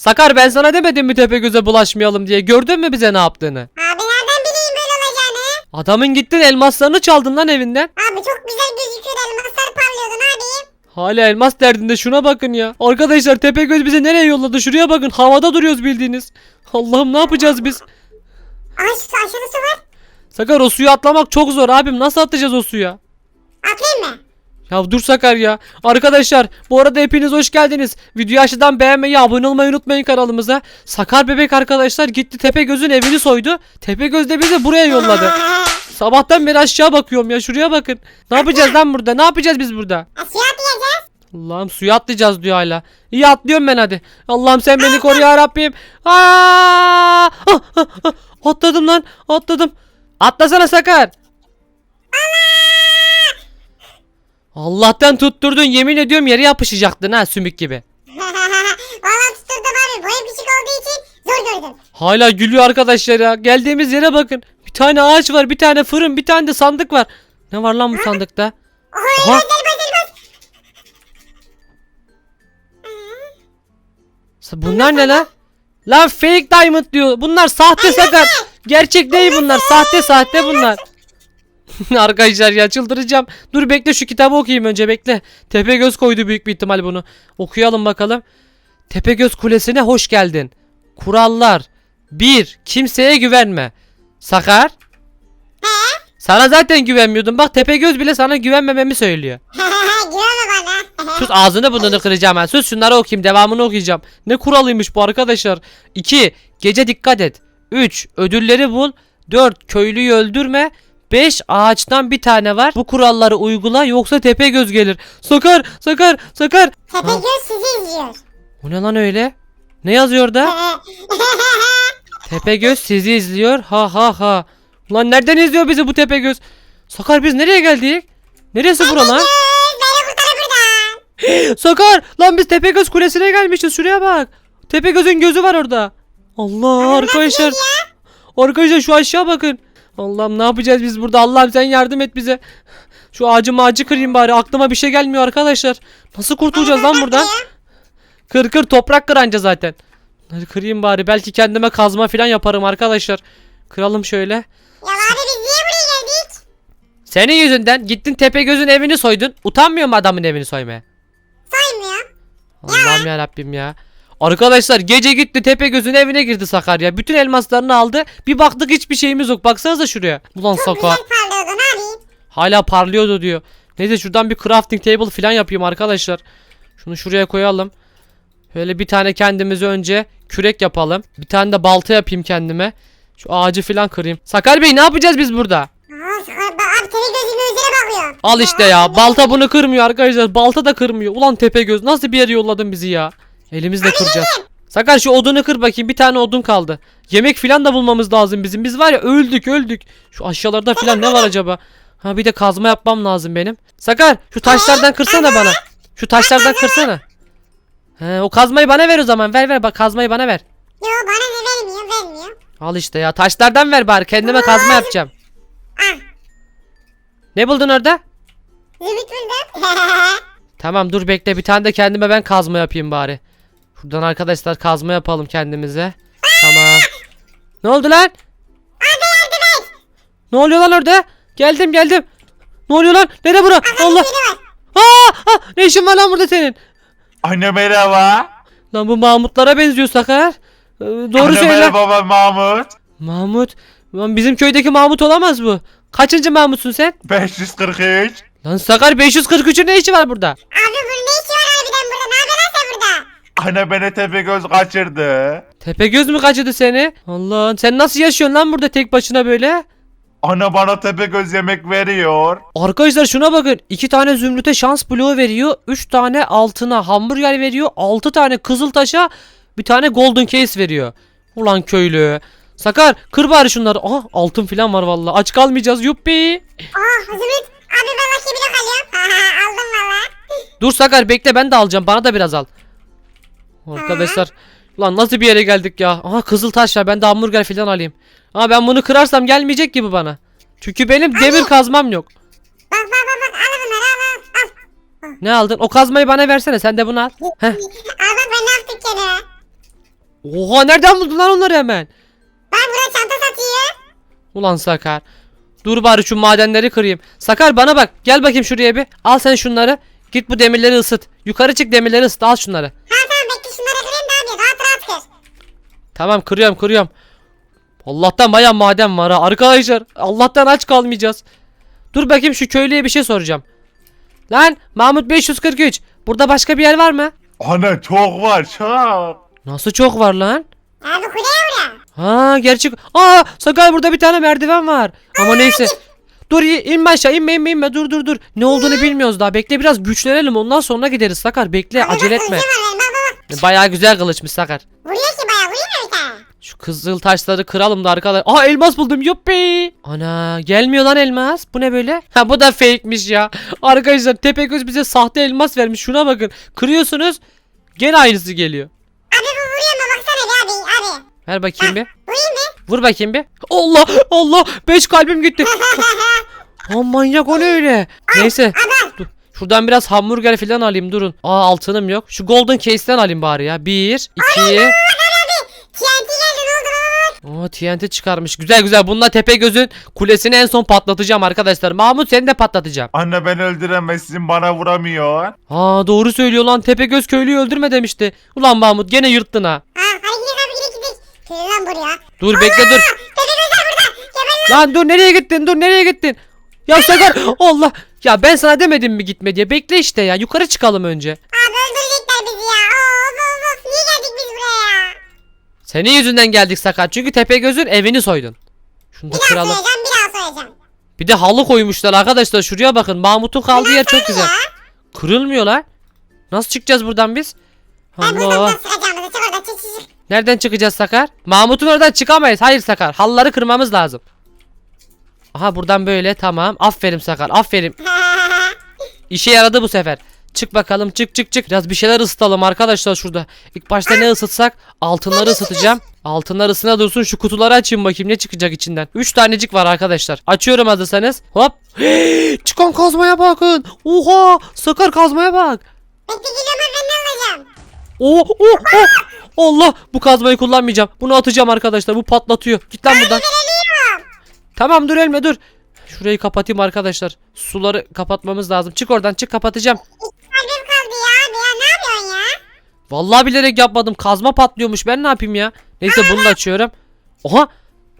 Sakar ben sana demedim mi Tepegöz'e bulaşmayalım diye. Gördün mü bize ne yaptığını? Abi nereden bileyim böyle olacağını? Adamın gittin elmaslarını çaldın lan evinden. Abi çok güzel gözüküyor elmaslar parlıyordu yapayım? Hala elmas derdinde şuna bakın ya. Arkadaşlar Tepegöz bizi nereye yolladı? Şuraya bakın. Havada duruyoruz bildiğiniz. Allah'ım ne yapacağız biz? Aşağıda su var. Sakar o suyu atlamak çok zor abim. Nasıl atlayacağız o suya? Atlayayım mı? Ya dur Sakar ya. Arkadaşlar bu arada hepiniz hoş geldiniz. Videoyu aşağıdan beğenmeyi, abone olmayı unutmayın kanalımıza. Sakar bebek arkadaşlar gitti Tepegöz'ün evini soydu. Tepegöz de bizi buraya yolladı. Sabahtan beri aşağı bakıyorum ya şuraya bakın. Ne yapacağız lan burada? Ne yapacağız biz burada? Aşağı atlayacağız. Allah'ım suya atlayacağız diyor hala. İyi atlıyorum ben hadi. Allah'ım sen beni koru ya Rabbim. Aa! Ah, ah, ah. Atladım lan. Atladım. Atlasana Sakar. Allah'tan tutturdun yemin ediyorum yere yapışacaktın ha sümük gibi. Valla tutturdum abi. Boyum küçük olduğu için zor gördüm. Hala gülüyor arkadaşlar ya. Geldiğimiz yere bakın. Bir tane ağaç var, bir tane fırın, bir tane de sandık var. Ne var lan bu sandıkta? Oho Aha. elmas. Bunlar ne lan? Lan fake diamond diyor. Bunlar sahte sakar. Gerçek değil bunlar. Sahte sahte bunlar. Arkadaşlar ya çıldıracağım. Dur bekle şu kitabı okuyayım önce bekle. Tepegöz koydu büyük bir ihtimal bunu. Okuyalım bakalım. Tepegöz Kulesi'ne hoş geldin. Kurallar. 1. Kimseye güvenme. Sakar. Sana zaten güvenmiyordum. Bak Tepegöz bile sana güvenmememi söylüyor. Sus ağzını burnunu kıracağım ha. Sus şunları okuyayım devamını okuyacağım. Ne kuralıymış bu arkadaşlar. 2. Gece dikkat et. 3. Ödülleri bul. 4. Köylüyü öldürme. 5. Ağaçtan bir tane var. Bu kuralları uygula yoksa tepe göz gelir. Sakar sakar sakar. Tepegöz sizi izliyor. O ne lan öyle? Ne yazıyor da? Tepegöz sizi izliyor. Ha ha ha. Lan nereden izliyor bizi bu Tepegöz? Sakar biz nereye geldik? Neresi bura lan? Beni kurtar buradan. Sakar lan biz Tepegöz Kulesi'ne gelmişiz şuraya bak. Tepegöz'ün gözü var orada. Allah arkadaşlar. Arkadaşlar şu aşağı bakın. Allah'ım ne yapacağız biz burada? Allah'ım sen yardım et bize. Şu ağacı ağacı kırayım bari. Aklıma bir şey gelmiyor arkadaşlar. Nasıl kurtulacağız lan buradan? Kır kır toprak kır anca zaten. Hadi kırayım bari. Belki kendime kazma falan yaparım arkadaşlar. Kıralım şöyle. Ya abi biz niye buraya geldik? Senin yüzünden gittin Tepegöz'ün evini soydun. Utanmıyor mu adamın evini soymaya? Saymıyor. Allah'ım ya Rabbim ya. Arkadaşlar gece gitti Tepegöz'ün evine girdi Sakarya. Bütün elmaslarını aldı. Bir baktık hiçbir şeyimiz yok. Baksanıza şuraya. Ulan Sakar. Güzel ne yapayım? Hala parlıyordu diyor. Neyse şuradan bir crafting table falan yapayım arkadaşlar. Şunu şuraya koyalım. Böyle bir tane kendimize önce kürek yapalım. Bir tane de balta yapayım kendime. Şu ağacı falan kırayım. Sakar Bey ne yapacağız biz burada? Aa, abi bakıyor. Al işte ya. Balta bunu kırmıyor arkadaşlar. Balta da kırmıyor. Ulan Tepegöz nasıl bir yere yolladın bizi ya? Elimizle kıracağız. Sakar şu odunu kır bakayım. Bir tane odun kaldı. Yemek filan da bulmamız lazım bizim. Biz var ya öldük öldük. Şu aşağılarda filan ne var acaba? Ha bir de kazma yapmam lazım benim. Sakar şu taşlardan kırsana bana. Şu taşlardan kırsana. He, o kazmayı bana ver o zaman. Ver ver bak kazmayı bana ver. Yo bana ne vermiyor vermiyor. Al işte ya taşlardan ver bari. Kendime kazma yapacağım. Ah Ne buldun orada? zümrüt buldum. Tamam dur bekle bir tane de kendime ben kazma yapayım bari. Şuradan arkadaşlar kazma yapalım kendimize. Tamam. Ne oldu lan? Ne oluyor lan orada? Geldim geldim. Ne oluyor lan? Nere bura? Allah. Aa, aa, ne işin var lan burada senin? Anne merhaba. Lan bu Mahmutlara benziyor Sakar. Ee, doğru Anne söyle. merhaba ben Mahmut. Mahmut. Lan bizim köydeki Mahmut olamaz bu. Kaçıncı Mahmutsun sen? 543. Lan Sakar 543'ün ne işi var burada? Abi bunun ne işi var harbiden burada? Ne yapıyorsun sen burada? Anne beni Tepegöz kaçırdı. Tepegöz mü kaçırdı seni? Allah'ım sen nasıl yaşıyorsun lan burada tek başına böyle? Anne bana Tepegöz yemek veriyor. Arkadaşlar şuna bakın. 2 tane zümrüte şans bloğu veriyor. 3 tane altına hamburger veriyor. 6 tane kızıl taşa bir tane golden case veriyor. Ulan köylü. Sakar kır bari şunları. Aha altın falan var vallahi. Aç kalmayacağız yuppi. Oh zümrüt. Abi ben lucky block alıyorum. Aldım valla. Dur Sakar bekle ben de alacağım. Bana da biraz al. Arkadaşlar. Ulan nasıl bir yere geldik ya. Aha kızıl taş var. Ben de hamburger falan alayım. Ama ben bunu kırarsam gelmeyecek gibi bana. Çünkü benim demir kazmam yok. Bak bak bak bak al bunları al al. al. Ne aldın? O kazmayı bana versene. Sen de bunu al. Heh. Al bak ben ne yaptık gene. Oha nereden buldun lan onları hemen? Ben burada çanta satıyor. Ulan Sakar. Dur bari şu madenleri kırayım. Sakar bana bak. Gel bakayım şuraya bir. Al sen şunları. Git bu demirleri ısıt. Yukarı çık demirleri ısıt. Al şunları. Ha tamam bekle şunları kırayım da abi rahat rahat kır. Tamam kırıyorum kırıyorum. Allah'tan baya maden var ha. Arkadaşlar Allah'tan aç kalmayacağız. Dur bakayım şu köylüye bir şey soracağım. Lan Mahmut 543. Burada başka bir yer var mı? Ana çok var çok. Nasıl çok var lan? Abi kuleye vura. Ha gerçek. Aa Sakar burada bir tane merdiven var. Ama neyse. Dur inme aşağı inme inme inme dur dur dur. Ne olduğunu bilmiyoruz daha. Bekle biraz güçlenelim ondan sonra gideriz Sakar. Bekle acele etme. Bayağı güzel kılıçmış Sakar. Vuruyor kızıl taşları kıralım da arkadaşlar. Aa elmas buldum yuppi. Ana gelmiyor lan elmas. Bu ne böyle? Ha bu da fake'miş ya. Arkadaşlar Tepegöz bize sahte elmas vermiş. Şuna bakın. Kırıyorsunuz. Gene aynısı geliyor. Abi bu vuruyor mu baksana abi abi. Ver bakayım bir. Vurayım mı? Vur bakayım bir. Allah Allah. Beş kalbim gitti. Aa manyak o ne öyle? Neyse. Adam. Dur. Şuradan biraz hamburger falan alayım durun. Aa altınım yok. Şu golden case'den alayım bari ya. Bir, iki. Oo TNT çıkarmış. Güzel güzel. Bununla Tepegöz'ün kulesini en son patlatacağım arkadaşlar. Mahmut seni de patlatacağım. Anne ben öldüremezsin bana vuramıyor. Aa doğru söylüyor lan. Tepegöz köylüyü öldürme demişti. Ulan Mahmut gene yırttın ha. Ha hadi gidelim abi gidelim gidelim. Lan buraya. Dur bekle dur. Tepe gözler burada. Geber lan. Lan dur nereye gittin? Dur nereye gittin? Ya Sakar Allah. Ya ben sana demedim mi gitme diye. Bekle işte ya. Yukarı çıkalım önce. Senin yüzünden geldik Sakar. Çünkü Tepegöz'ün evini soydun. Şunu da Bir daha kıralım. soyacağım bir daha soyacağım. Bir de halı koymuşlar arkadaşlar. Şuraya bakın. Mahmut'un kaldığı yer çok güzel. Kırılmıyor lan. Nasıl çıkacağız buradan biz? Ben buradan Allah. nasıl sıkacağımızı çık oradan çık çık çık. Nereden çıkacağız Sakar? Mahmut'un oradan çıkamayız. Hayır Sakar. Halıları kırmamız lazım. Aha buradan böyle tamam. Aferin Sakar. Aferin. İşe yaradı bu sefer. Çık bakalım çık çık çık. Biraz bir şeyler ısıtalım arkadaşlar şurada. İlk başta ne ısıtsak? Altınları ısıtacağım. Altınlar ısına dursun şu kutuları açayım bakayım ne çıkacak içinden. 3 tanecik var arkadaşlar. Açıyorum hazırsanız. Hop. Çıkan kazmaya bakın. Oha. Sakar kazmaya bak. Bekle geliyorum ben ne alacağım? Oh, oh, oh. Allah bu kazmayı kullanmayacağım. Bunu atacağım arkadaşlar. Bu patlatıyor. Git lan buradan. Tamam dur elme dur. Şurayı kapatayım arkadaşlar. Suları kapatmamız lazım. Çık oradan çık kapatacağım. Kalbim kaldı ya abi ya ne yapıyorsun ya? Vallahi bilerek yapmadım. Kazma patlıyormuş. Ben ne yapayım ya? Neyse bunu da açıyorum. Oha.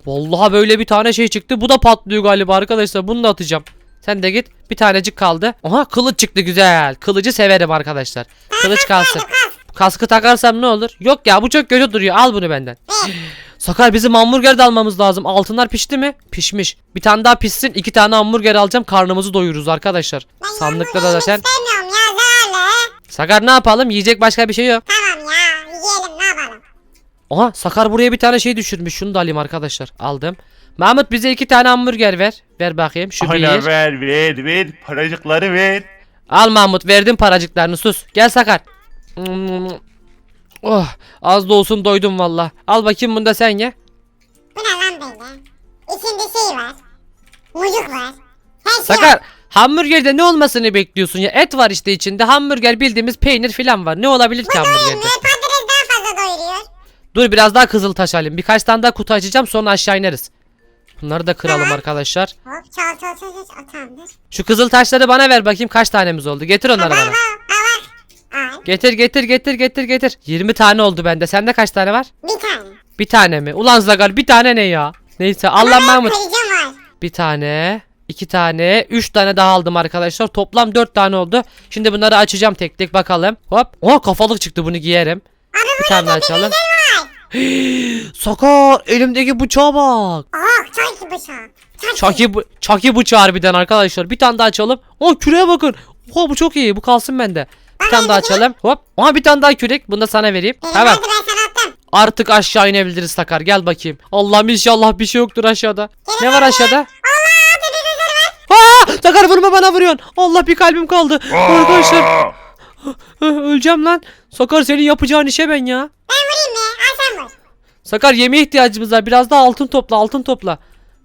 Vallahi böyle bir tane şey çıktı. Bu da patlıyor galiba arkadaşlar. Bunu da atacağım. Sen de git. Bir tanecik kaldı. Oha kılıç çıktı güzel. Kılıcı severim arkadaşlar. Kılıç kalsın. Kaskı takarsam ne olur? Yok ya bu çok kötü duruyor. Al bunu benden. Sakar bizim hamburger de almamız lazım. Altınlar pişti mi? Pişmiş. Bir tane daha pişsin. iki tane hamburger alacağım. Karnımızı doyururuz arkadaşlar. Sandıkta da zaten. Sakar ne yapalım? Yiyecek başka bir şey yok. Tamam ya yiyelim ne yapalım. Aha Sakar buraya bir tane şey düşürmüş. Şunu da alayım arkadaşlar. Aldım. Mahmut bize iki tane hamburger ver. Ver bakayım. Şu Ana bir. ver ver ver paracıkları ver. Al Mahmut verdim paracıklarını sus. Gel Sakar. Oh az da olsun doydum valla. Al bakayım bunu da sen ye. Bu ne lan böyle? İçinde şey var. Mucuk var. Her şey var. Hamburgerde ne olmasını bekliyorsun ya? Et var işte içinde. Hamburger bildiğimiz peynir falan var. Ne olabilir ki hamburgerde? Doyurmuyor patates daha fazla doyuruyor. Dur biraz daha kızıl taş alayım. Birkaç tane daha kutu açacağım sonra aşağı ineriz. Bunları da kıralım arkadaşlar. Hop çal çal çal çal atamdır. Şu kızıl taşları bana ver bakayım kaç tanemiz oldu. Getir onları Var bana. var var. Al Getir getir getir getir getir. 20 tane oldu bende. Sende kaç tane var? bir tane. Bir tane mi? Ulan Zagar bir tane ne ya? Neyse Allah Mahmut. Var. Bir tane. İki tane. Üç tane daha aldım arkadaşlar. Toplam dört tane oldu. Şimdi bunları açacağım tek tek bakalım. Hop. Oha kafalık çıktı bunu giyerim. Abi Bir tane daha açalım. Sakar elimdeki bıçağa bak. Oh çay ki bıçağı. Çaki, çaki bıçağı harbiden arkadaşlar. Bir tane daha açalım. Oh küreye bakın. Oha bu çok iyi. Bu kalsın bende. Bir tane daha açalım. Hop. Aha bir tane daha kürek. Bunu da sana vereyim. Benim Tamam. Artık aşağı inebiliriz Sakar. Gel bakayım. Allah'ım inşallah bir şey yoktur aşağıda. Ne var aşağıda? Aa! Sakar vurma bana vuruyorsun. Allah bir kalbim kaldı. Arkadaşlar öleceğim lan. Sakar senin yapacağın işe ben ya. Ben vurayım mı? Al sen vur. Sakar yemeğe ihtiyacımız var. Biraz daha altın topla altın topla.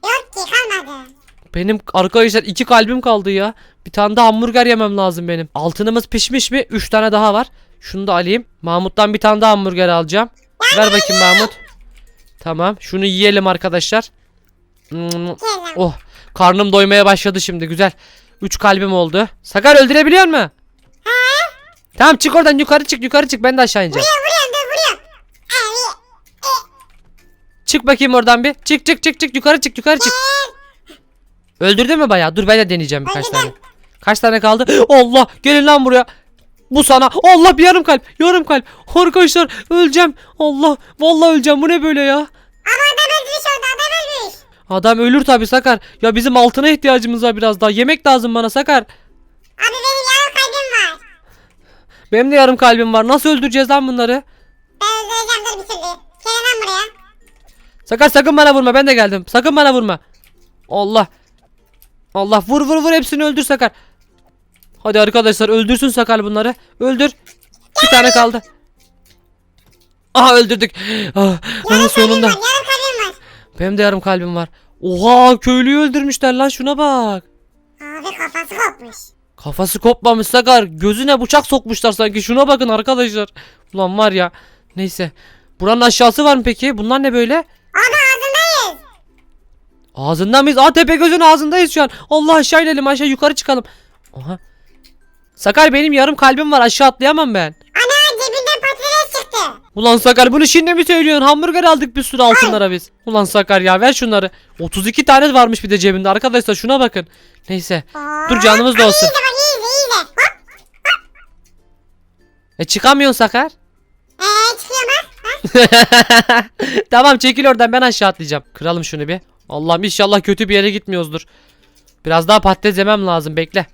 Yok ki kalmadı. Benim arkadaşlar iki kalbim kaldı ya. Bir tane daha hamburger yemem lazım benim. Altınımız pişmiş mi? Üç tane daha var. Şunu da alayım. Mahmut'tan bir tane daha hamburger alacağım. Ver bakayım Mahmut. Tamam şunu yiyelim arkadaşlar. Hmm. Oh karnım doymaya başladı şimdi güzel. 3 kalbim oldu. Sakar öldürebiliyor mu? Tamam çık oradan yukarı çık yukarı çık ben de aşağı ineceğim. Vuruyorum dur vuruyorum. Abi. Çık bakayım oradan bir. Çık çık çık çık yukarı çık yukarı çık. Öldürdün mü bayağı? Dur ben de deneyeceğim birkaç Öldürdüm. tane. Kaç tane kaldı? Allah gelin lan buraya. Bu sana. Allah bir yarım kalp. Yarım kalp. Arkadaşlar öleceğim. Allah vallahi öleceğim. Bu ne böyle ya? Ama adam ölmüş orada adam ölmüş. Adam ölür tabi Sakar. Ya bizim altına ihtiyacımız var biraz daha. Yemek lazım bana Sakar. Abi benim yarım kalbim var. Benim de yarım kalbim var. Nasıl öldüreceğiz lan bunları? Ben öldüreceğim dur bir türlü. Gelin lan buraya. Sakar sakın bana vurma. Ben de geldim. Sakın bana vurma. Allah. Allah vur vur vur hepsini öldür Sakar. Hadi arkadaşlar öldürsün Sakar bunları. Öldür. Bir tane kaldı. Aha öldürdük. Ah, ah, sonunda. var. Benim de yarım kalbim var. Oha köylüyü öldürmüşler lan şuna bak. Abi kafası kopmuş. Kafası kopmamış Sakar. Gözüne bıçak sokmuşlar sanki. Şuna bakın arkadaşlar. Ulan var ya. Neyse. Buranın aşağısı var mı peki? Bunlar ne böyle? Abi ağzındayız. Ağzında mıyız? Aa tepe gözün ağzındayız şu an. Allah aşağı inelim aşağı yukarı çıkalım. Oha. Sakar benim yarım kalbim var aşağı atlayamam ben. Ana cebinden patates çıktı. Ulan Sakar bunu şimdi mi söylüyorsun? Hamburger aldık bir sürü altınlara biz. Ulan Sakar ya ver şunları. 32 tane varmış bir de cebinde arkadaşlar şuna bakın. Neyse. Dur canımız da olsun. İyi de bak iyi de iyi de. Hop. E çıkamıyorsun Sakar. Eee çıkıyor bak. Ha? tamam çekil oradan ben aşağı atlayacağım. Kıralım şunu bir. Allah'ım inşallah kötü bir yere gitmiyoruzdur. Biraz daha patates yemem lazım bekle.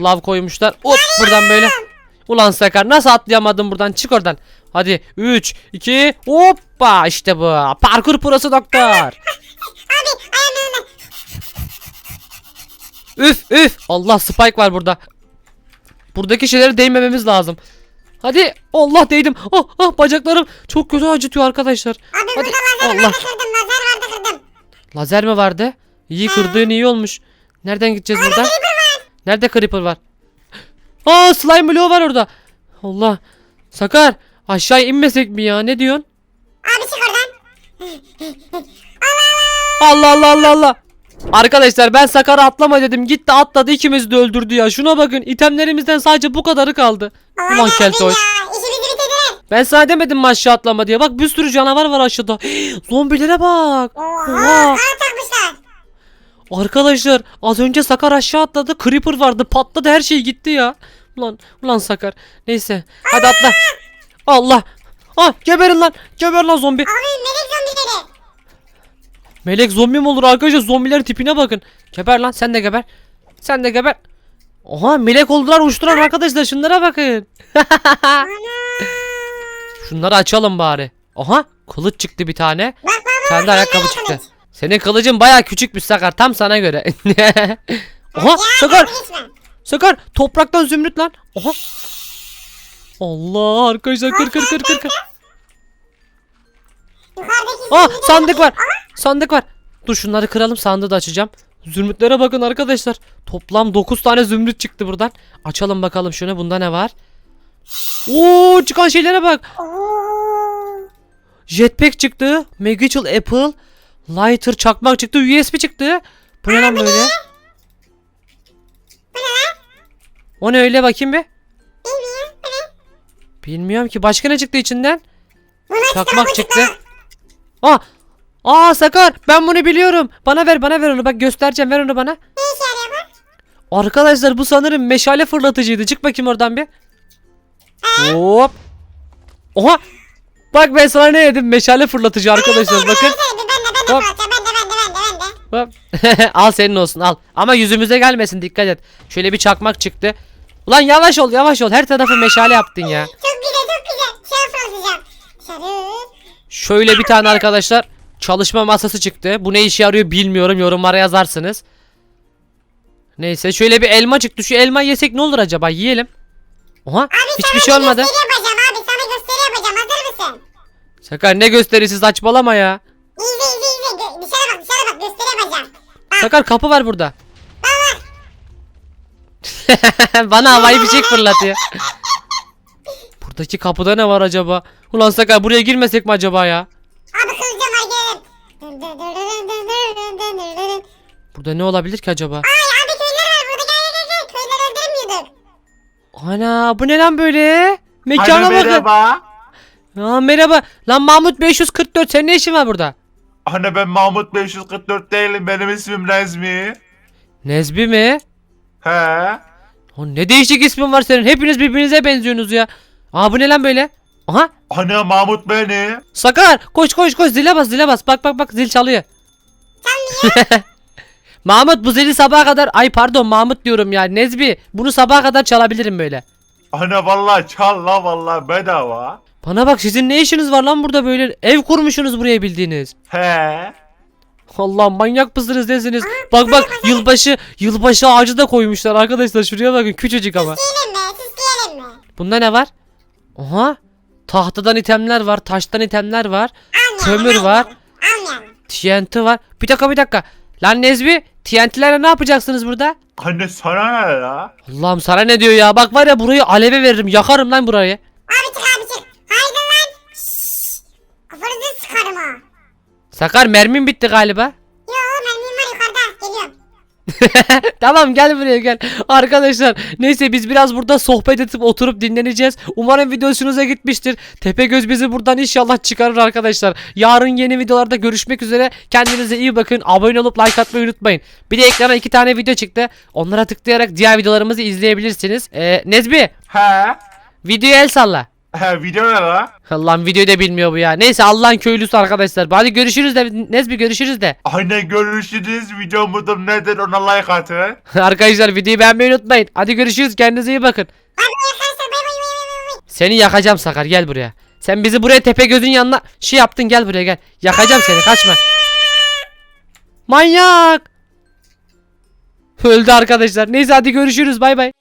Lav koymuşlar. Hop buradan böyle. Ulan Sakar nasıl atlayamadın buradan çık oradan. Hadi 3 2 hoppa işte bu. Parkur prosu doktor. Abi. Üf üf. Allah spike var burada. Buradaki şeylere değmememiz lazım. Hadi Allah değdim. Oh, ah bacaklarım çok kötü acıtıyor arkadaşlar. Abi Hadi. burada lazer Allah. vardı kırdım lazer vardı kırdım. Lazer mi vardı? İyi kırdığın iyi olmuş. Nereden gideceğiz buradan? Nerede creeper var? Aa slime bloğu var orada. Allah. Sakar aşağı inmesek mi ya? Ne diyorsun? Abi çık oradan. Allah Allah Allah Allah. Arkadaşlar ben Sakar'a atlama dedim. Gitti atladı ikimizi de öldürdü ya. Şuna bakın itemlerimizden sadece bu kadarı kaldı. Ulan Ulan bitirdiler. Ben sana demedim mi aşağı atlama diye. Bak bir sürü canavar var aşağıda. Zombilere bak. Oha. Oha. Arkadaşlar az önce Sakar aşağı atladı. Creeper vardı patladı her şey gitti ya. Ulan ulan Sakar. Neyse hadi atla. Allah. Ah geberin lan. Geber lan zombi. Abi melek zombileri. Melek zombi mi olur arkadaşlar? Zombilerin tipine bakın. Geber lan sen de geber. Sen de geber. Oha melek oldular uçtular arkadaşlar şunlara bakın. Şunları açalım bari. Aha kılıç çıktı bir tane. Bak bak bak. Kendi ayakkabı çıktı. kılıç. Senin kılıcın baya küçükmüş Sakar tam sana göre. Oha Sakar. Sakar topraktan zümrüt lan. Oha. Allah arkadaşlar kır kır kır kır kır. Aa sandık var. Sandık var. Dur şunları kıralım sandığı da açacağım. Zümrütlere bakın arkadaşlar. Toplam 9 tane zümrüt çıktı buradan. Açalım bakalım şunu. Bunda ne var? Oo çıkan şeylere bak. Jetpack çıktı. Magical Apple. Lighter çakmak çıktı. USB çıktı. Bu ne lan böyle? O ne öyle bakayım bir. Bilmiyorum. Bilmiyorum ki. Başka ne çıktı içinden? Buna Çakmak bu çıktı. Aa! Aa Sakar ben bunu biliyorum. Bana ver bana ver onu bak göstereceğim ver onu bana. Ne işe yarıyor bu? Arkadaşlar bu sanırım meşale fırlatıcıydı. Çık bakayım oradan bir. Hop. Oha. Bak ben sana ne dedim meşale fırlatıcı arkadaşlar bakın. Hop. fırlatacağım. Ben de ben de ben de ben de. Hop. al senin olsun al. Ama yüzümüze gelmesin dikkat et. Şöyle bir çakmak çıktı. Ulan yavaş ol yavaş ol. Her tarafı meşale yaptın ya. Çok güzel çok güzel. Şey fırlatacağım. Dışarı. Şöyle bir tane arkadaşlar çalışma masası çıktı. Bu ne işe yarıyor bilmiyorum. Yorumlara yazarsınız. Neyse şöyle bir elma çıktı. Şu elma yesek ne olur acaba? Yiyelim. Oha hiçbir şey olmadı. Gösteri yapacağım abi. Sana gösteri yapacağım. Hazır mısın? Sakar ne gösterisi saçmalama ya. İzle izle izle. Gö- Dışarı bak dışarı bak. Gösteri yapacağım. Sakar kapı var burada. Bana havai fişek fırlatıyor. Buradaki kapıda ne var acaba? Ulan Sakar buraya girmesek mi acaba ya? Abi kılıcım var gelin. Dın dın dın dın dın dın dın dın dın dın. Burada ne olabilir ki acaba? Ay abi köyler var burada gel gel gel. Köyleri öldürmüyorduk. Ana bu ne lan böyle? Mekana Hani bakın. merhaba. Aa, merhaba. Lan Mahmut 544 senin ne işin var burada? Hani ben Mahmut 544 değilim benim ismim Nezmi. Nezbi mi? He. O ne değişik ismin var senin. Hepiniz birbirinize benziyorsunuz ya. Aa bu ne lan böyle? Aha Hani Mahmut benim. Sakar koş koş koş zile bas zile bas. Bak bak bak zil çalıyor. Mahmut bu zili sabaha kadar ay pardon Mahmut diyorum ya Nezbi bunu sabaha kadar çalabilirim böyle. Hani vallahi çal la vallahi bedava. Bana bak sizin ne işiniz var lan burada böyle ev kurmuşsunuz buraya bildiğiniz. He. Allah manyak mısınız nesiniz? Bak bak yılbaşı yılbaşı ağacı da koymuşlar arkadaşlar şuraya bakın küçücük ama. Diyelim mi? Siz diyelim mi? Bunda ne var? Oha tahtadan itemler var taştan itemler var Almayalım. kömür var Almayalım. TNT var. Bir dakika bir dakika. Lan Nezbi TNT'lerle ne yapacaksınız burada? Hani sana ne la? Allah'ım sana ne diyor ya? Bak var ya burayı aleve veririm. Yakarım lan burayı. Abi Kafanızı sıkarım ha. Sakar mermim bitti galiba. Yo mermim var yukarıda. Geliyorum. tamam gel buraya gel. Arkadaşlar neyse biz biraz burada sohbet edip oturup dinleneceğiz. Umarım video hoşunuza gitmiştir. Tepegöz bizi buradan inşallah çıkarır arkadaşlar. Yarın yeni videolarda görüşmek üzere. Kendinize iyi bakın. Abone olup like atmayı unutmayın. Bir de ekrana iki tane video çıktı. Onlara tıklayarak diğer videolarımızı izleyebilirsiniz. Ee, Nezbi He. videoya el salla. He video ne la? Allah'ım videoyu da bilmiyor bu ya. Neyse Allah'ın köylüsü arkadaşlar. Hadi görüşürüz de Nezbi görüşürüz de. Hani görüşürüz video mudur nedir ona like atın. arkadaşlar videoyu beğenmeyi unutmayın. Hadi görüşürüz kendinize iyi bakın. Seni yakacağım Sakar gel buraya. Sen bizi buraya Tepegöz'ün yanına şey yaptın gel buraya gel. Yakacağım seni kaçma. Manyak. Öldü arkadaşlar. Neyse hadi görüşürüz bay bay.